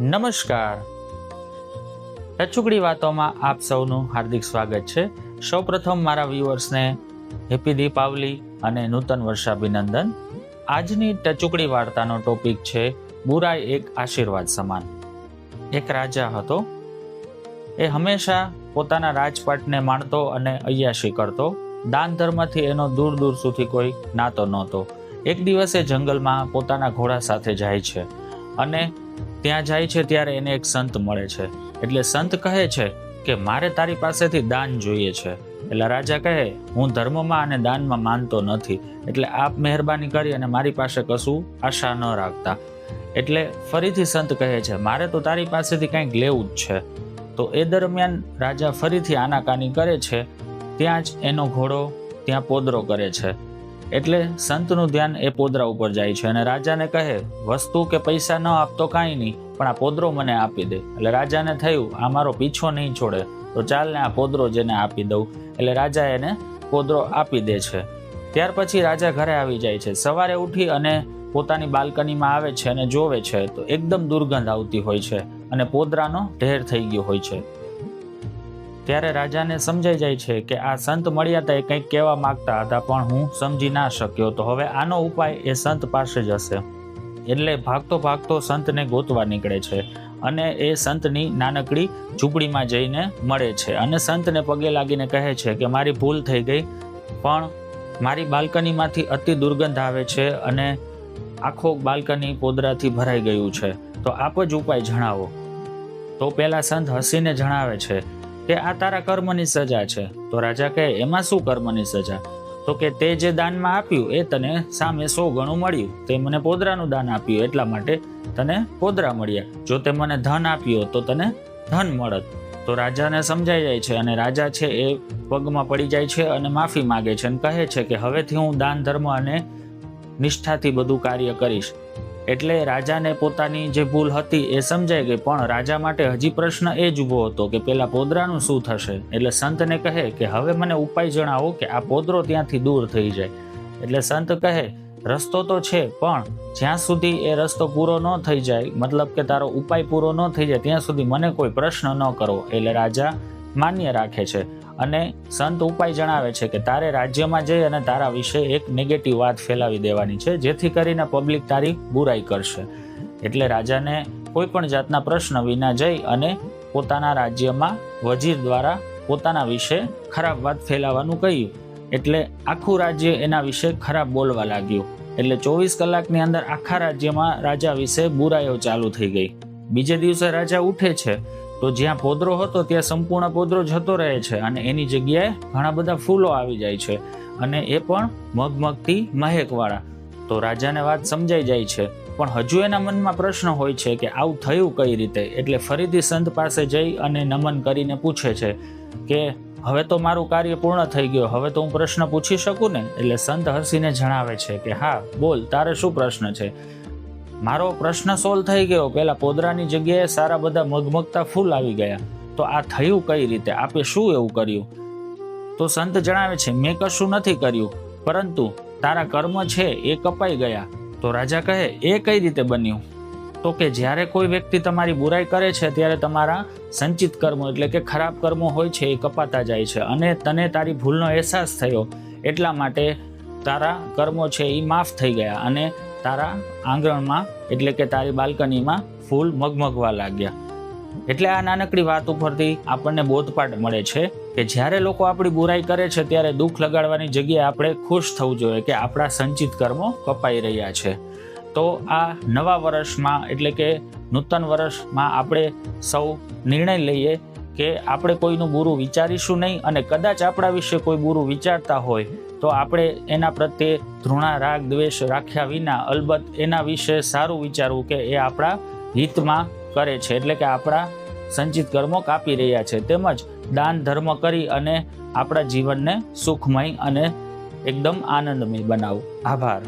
નમસ્કાર. ટચુકડી વાતોમાં આપ સૌનું હાર્દિક સ્વાગત છે. સૌપ્રથમ મારા વ્યુઅર્સને હેપી દીપાવલી અને નૂતન વર્ષાભિનંદન. આજની ટચુકડી વાર્તાનો ટોપિક છે, બુરાઈ એક આશીર્વાદ સમાન. એક રાજા હતો. એ હંમેશા પોતાના રાજપાટને માણતો અને અય્યાશી કરતો. દાન ધર્મથી એનો દૂર દૂર સુધી કોઈ નાતો નહોતો. એક દિવસે જંગલમાં પોતાના ઘોડા સાથે જાય છે અને ત્યાં જાય છે ત્યારે એને એક સંત મળે છે. એટલે સંત કહે છે કે, મારે તારી પાસેથી દાન જોઈએ છે. એટલે રાજા કહે, હું ધર્મમાં અને દાનમાં માનતો નથી. એટલે આપ મહેરબાની કરી અને મારી પાસે કશું આશા ન રાખતા. એટલે ફરીથી સંત કહે છે, મારે તો તારી પાસેથી કંઈક લેવું જ છે. તો એ દરમિયાન રાજા ફરીથી આનાકાની કરે છે. ત્યાં જ એનો ઘોડો, ત્યાં પોદરો કરે છે. એટલે સંતનું ધ્યાન એ પોદરા ઉપર જાય છે અને રાજાને કહે, વસ્તુ કે પૈસા ન આપતો કાંઈ નહીં, પણ આ પોદરો મને આપી દે. એટલે રાજાને થયું, આ મારો પીછો નહીં છોડે, તો ચાલને આ પોદરો જેને આપી દઉં. એટલે રાજા એને પોદરો આપી દે છે. ત્યાર પછી રાજા ઘરે આવી જાય છે. સવારે ઉઠી અને પોતાની બાલ્કનીમાં આવે છે અને જોવે છે, તો એકદમ દુર્ગંધ આવતી હોય છે અને પોદરાનો ઢેર થઈ ગયો હોય છે. ત્યારે રાજાને સમજાઈ જાય છે કે આ સંત મળ્યા હતા એ કંઈક કહેવા માગતા હતા, પણ હું સમજી ના શક્યો. તો હવે આનો ઉપાય એ સંત પાસે જ હશે. એટલે ભાગતો ભાગતો સંતને ગોતવા નીકળે છે અને એ સંતની નાનકડી ઝૂંપડીમાં જઈને મળે છે. અને સંતને પગે લાગીને કહે છે કે મારી ભૂલ થઈ ગઈ, પણ મારી બાલ્કનીમાંથી અતિ દુર્ગંધ આવે છે અને આખો બાલ્કની પોદરાથી ભરાઈ ગયું છે. તો આપ જ ઉપાય જણાવો. તો પેલા સંત હસીને જણાવે છે કે આ તારા કર્મની સજા છે. તો રાજા કહે, એમાં શું કર્મની સજા? તો કે તે જે દાનમાં આપ્યું, એ તને સામે સો ગણું મળ્યું. તે મને પોદરાનું દાન આપ્યું, એટલા માટે તને પોદરા મળ્યા. જો તે મને ધન આપ્યો તો તને ધન મળત. તો રાજાને સમજાઈ જાય છે અને રાજા છે એ પગમાં પડી જાય છે અને માફી માગે છે અને કહે છે કે, હવેથી હું દાન, ધર્મ અને નિષ્ઠાથી બધું કાર્ય કરીશ. એટલે રાજાને પોતાની જે ભૂલ હતી એ સમજાઈ ગઈ, પણ રાજા માટે હજી પ્રશ્ન એ જ ઊભો હતો કે પેલા પોદરાનું શું થશે? એટલે સંતને કહે કે હવે મને ઉપાય જણાવો કે આ પોદરો ત્યાંથી દૂર થઈ જાય. એટલે સંત કહે, રસ્તો તો છે, પણ જ્યાં સુધી એ રસ્તો પૂરો ન થઈ જાય, મતલબ કે તારો ઉપાય પૂરો ન થઈ જાય, ત્યાં સુધી મને કોઈ પ્રશ્ન ન કરવો. એટલે રાજા માન્ય રાખે છે. અને સંત ઉપાય જણાવે છે કે તારે રાજ્યમાં જઈ અને તારા વિશે એક નેગેટિવ વાત ફેલાવી દેવાની છે, જેથી કરીને પબ્લિક તારી બુરાઈ કરશે. એટલે રાજાને કોઈ પણ જાતના પ્રશ્ન વિના જઈ અને પોતાના રાજ્યમાં વજીર દ્વારા પોતાના વિશે ખરાબ વાત ફેલાવાનું કહ્યું. એટલે આખું રાજ્ય એના વિશે ખરાબ બોલવા લાગ્યું. એટલે ચોવીસ કલાકની અંદર આખા રાજ્યમાં રાજા વિશે બુરાઈઓ ચાલુ થઈ ગઈ. બીજે દિવસે રાજા ઉઠે છે. તો જ્યાં પોદરો હતો, ત્યાં સંપૂર્ણ પોદરો જતો રહે છે અને એની જગ્યાએ ઘણા બધા ફૂલો આવી જાય છે અને એ પણ મગમગતી મહેકવાળા. તો રાજાને વાત સમજાઈ જાય છે, પણ હજુ એના મનમાં પ્રશ્ન હોય છે કે આવું થયું કઈ રીતે? એટલે ફરીથી સંત પાસે જઈ અને નમન કરીને પૂછે છે કે, હવે તો મારું કાર્ય પૂર્ણ થઈ ગયું, હવે તો હું પ્રશ્ન પૂછી શકું ને? એટલે સંત હસીને જણાવે છે કે, હા, બોલ, તારે શું પ્રશ્ન છે? મારો પ્રશ્ન સોલ્વ થઈ ગયો. પેલા પોદરાની જગ્યાએ સારા બધા મગમગતા ફૂલ આવી ગયા. તો આ થયું કઈ રીતે? આપે શું એવું કર્યું? તો સંત જણાવે છે, મેં કશું નથી કર્યું, પરંતુ તારા કર્મ છે, એ કપાઈ ગયા. તો રાજા કહે, એ કઈ રીતે બન્યું? તો કે, જ્યારે કોઈ વ્યક્તિ તમારી બુરાઈ કરે છે, ત્યારે તમારા સંચિત કર્મો, એટલે કે ખરાબ કર્મો હોય છે, એ કપાતા જાય છે. અને તને તારી ભૂલનો અહેસાસ થયો, એટલા માટે તારા કર્મો છે, એ માફ થઈ ગયા. અને તારા આંગણમાં, એટલે કે તારી બાલ્કનીમાં ફૂલ મગમગવા લાગ્યા. એટલે આ નાનકડી વાત ઉપરથી આપણને બોધપાઠ મળે છે કે જ્યારે લોકો આપણી બુરાઈ કરે છે ત્યારે દુઃખ લગાડવાની જગ્યાએ આપણે ખુશ થવું જોઈએ કે આપણા સંચિત કર્મો કપાઈ રહ્યા છે. તો આ નવા વર્ષમાં, એટલે કે નૂતન વર્ષમાં આપણે સૌ નિર્ણય લઈએ કે આપણે કોઈનું બુરું વિચારીશું નહીં અને કદાચ આપણા વિશે કોઈ બુરું વિચારતા હોય, તો આપણે એના પ્રત્યે ધૃણા, રાગ, દ્વેષ રાખ્યા વિના અલબત્ત એના વિશે સારું વિચારવું કે એ આપણા હિતમાં કરે છે. એટલે કે આપણા સંચિત કર્મો કાપી રહ્યા છે. તેમજ દાન, ધર્મ કરી અને આપણા જીવનને સુખમય અને એકદમ આનંદમય બનાવો. આભાર.